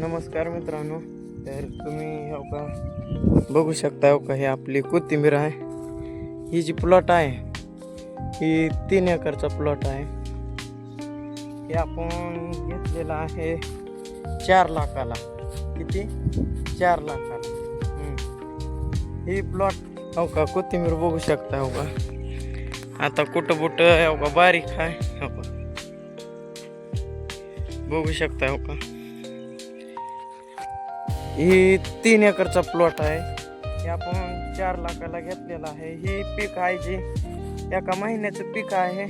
नमस्कार मित्रांनो तर तुम्ही हो का बघू शकता हो का हे आपली कोथिंबीर आहे. ही जी प्लॉट आहे ही तीन एकरचा प्लॉट आहे. हे आपण घेतलेला आहे चार लाखाला. किती? चार लाखाला. ही प्लॉट हो का कोथिंबीर बघू शकता हो का? आता कुठं कुठं हो का बारीक आहे हो का? बघू शकता हो का? ही तीन एकरचा प्लॉट आहे. हे आपण चार लाखाला घेतलेला आहे. ही पीक आहे जी एका महिन्याचं पीक आहे.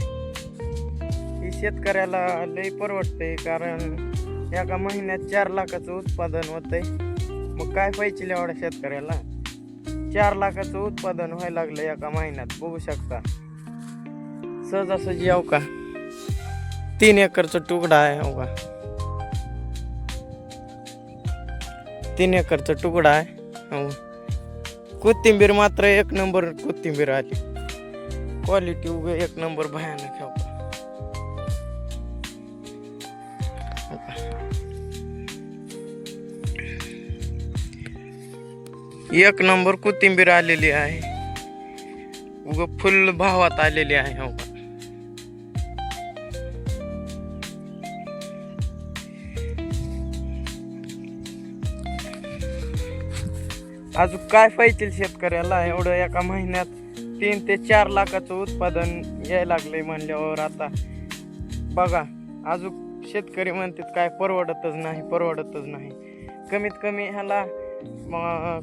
ही शेतकऱ्याला लई परवडते कारण एका महिन्यात चार लाखाचं उत्पादन होतंय. मग काय पाहिजे एवढ्या शेतकऱ्याला? चार लाखाचं उत्पादन व्हायला लागलं एका महिन्यात बघू शकता. सहजासहजी येऊ का? तीन एकरचा तुकडा आहे हो का? तीन एकरचा तुकडा आहे. हो. कोथिंबीर मात्र एक नंबर कोथिंबीर आली. क्वालिटी उग एक नंबर भयानक आहे हो एक नंबर कोथिंबीर आलेली आहे. उग फुल भावात आलेली आहे. हो. अजून काय पाहिजे शेतकऱ्याला? एवढं एका महिन्यात तीन ते चार लाखाचं उत्पादन यायला लागले म्हणल्यावर आता. बघा अजून शेतकरी म्हणतात काय परवडतच नाही परवडतच नाही. कमीत कमी ह्याला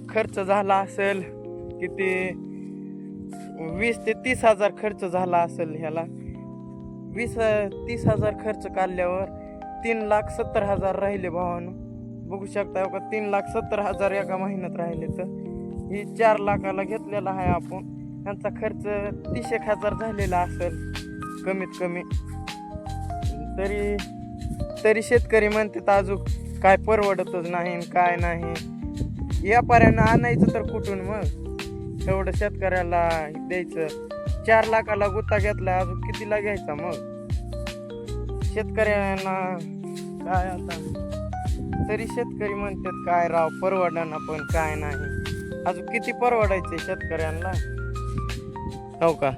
खर्च झाला असेल किती वीस ते तीस हजार खर्च झाला असेल ह्याला. वीस तीस हजार खर्च काढल्यावर तीन लाख सत्तर हजार राहिले भावानं. बघू शकता का तीन लाख सत्तर हजार एका महिन्यात राहिले तर ही चार लाखाला घेतलेला आहे आपण. त्यांचा खर्च तीस एक हजार झालेला असेल कमीत कमी. तरी तरी शेतकरी म्हणतात अजून काय परवडतच नाही काय नाही. व्यापाऱ्यांना आणायचं तर कुठून मग? एवढं शेतकऱ्याला द्यायचं. चार लाखाला गुत्ता घेतला अजून कितीला घ्यायचा मग? शेतकऱ्यांना काय आता? तरी शेतकरी म्हणतात काय राव परवडणार पण काय नाही. अजून किती परवडायचे शेतकऱ्यांना? हो का?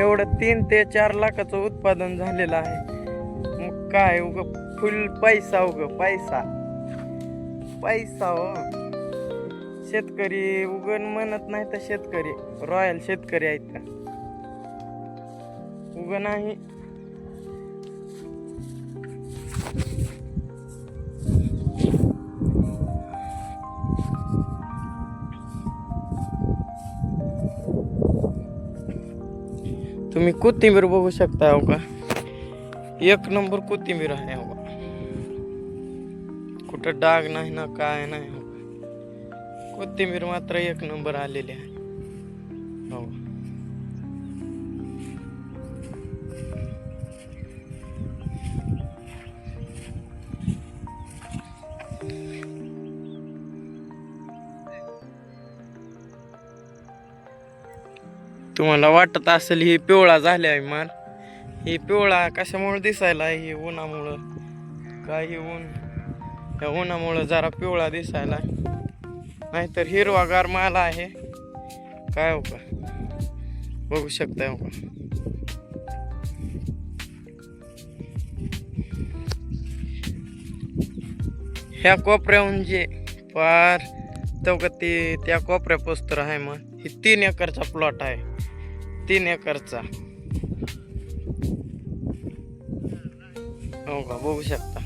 एवढं तीन ते चार लाखाचं उत्पादन झालेलं आहे. मग काय उग फुल पैसा उग पैसा. पैसा हो. शेतकरी उगण म्हणत नाही तर शेतकरी रॉयल शेतकरी आहेत का? उग नाही. तुम्ही कोथिंबीर बघू शकता हो का? एक नंबर कोथिंबीर आहे हो का कुठं डाग नाही ना काय नाही हो. कोथिंबीर मात्र एक नंबर आलेली आहे. तुम्हाला वाटत असेल ही पिवळा झाले आहे माल ही पिवळा कशामुळे दिसायला आहे? ही उन्हामुळं. काही ऊन? या उन्हामुळं जरा पिवळा दिसायला नाहीतर हिरवागार माल आहे. काय हो का बघू शकताय हो का ह्या कोपऱ्याहून जे पार तेवढं त्या कोपऱ्या पोस्तर आहे मग. ही तीन एकरचा प्लॉट आहे. तीन एकरचा. हो का बघू शकता.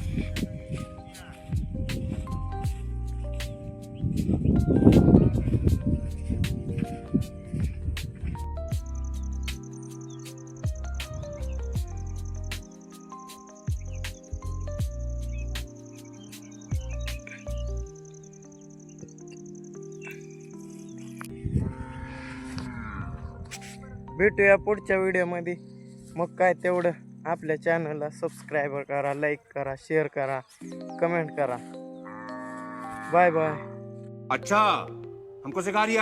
भेटूया पुढच्या व्हिडिओमध्ये. मग काय तेवढं आपल्या चॅनलला सबस्क्राईब करा लाईक करा शेअर करा कमेंट करा. बाय बाय अच्छा हमको सिखा रिया